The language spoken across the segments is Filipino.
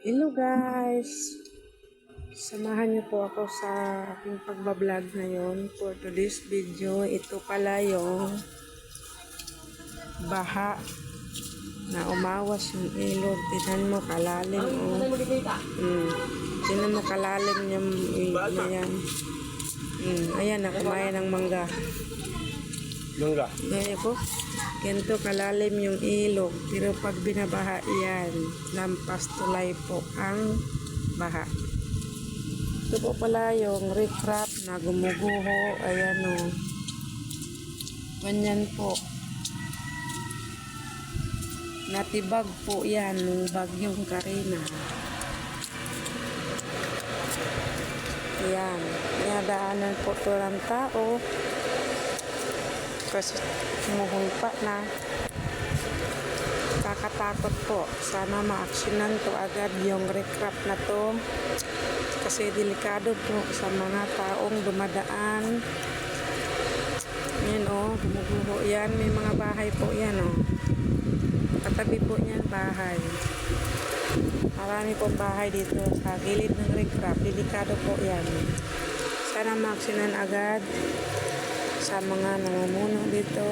Hello guys! Samahan niyo po ako sa aking pagbablog ngayon for today's video. Ito pala yung baha na umawas yung ilog. Tignan mo kalalim oh. Mm. Tignan mo kalalim yung ilog na yan. Mm. Ayan, nakumayan ng mangga. Mangga. Ngayon po, ganito kalalim yung ilog. Pero pag binabaha yan, lampas tulay po ang baha. Ito po pala yung recrap na gumuguho. Ayan o. Ganyan po. Natibag po yan ng bagyong Karina. Ayan. Dinadaanan po to ng tao kasi humuhulpa na. Kakatakot po. Sana ma-actionan to agad yung recrap na to. Kasi delikado po sa mga taong dumadaan. Yan o gumuguho yan may mga bahay po. Yan o katabi po niyan bahay. Marami pong bahay dito sa gilid ng recrap delikado po yan. Sana ma-actionan agad sa mga namumuno dito.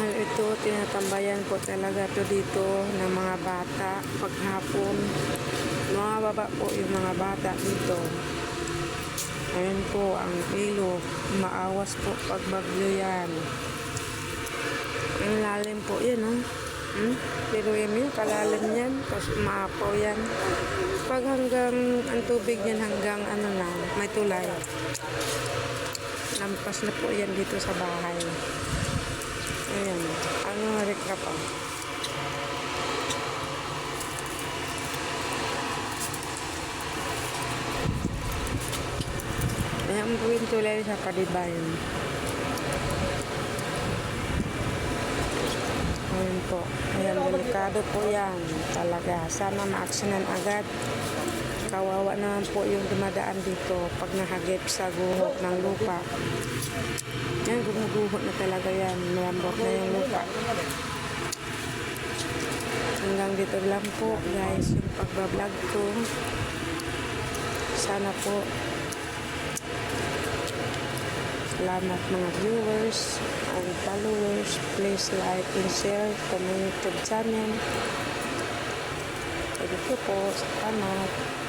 Well, ito, tinatambayan po talaga to dito ng mga bata paghapon. Mga baba po yung mga bata dito. Ayun po ang ilog. Maawas po pag bagyo yan. Ang lalim po yan, oh. Hmm? Pero yan yun, kalalim yan. Tapos maapaw yan. Pag hanggang, ang tubig yan hanggang ano na, may tulay. Lampas na po yan dito sa bahay. Ayan. Ano recap ah. Ayan po yung tulay sa kadibayan. Ayun po. Ayan, delikado po yan. Talaga. Sana ma-actionan agad. Kawawa naman po yung dumadaan dito pag nahagip sa guho ng lupa. Yan, gumuguho na talaga yan. Malambot na yung lupa. Hanggang dito lang po, guys, yung pagbablog ko. Sana po Salamat mga viewers and followers. Please like and share to my YouTube channel. Thank you po. Salamat.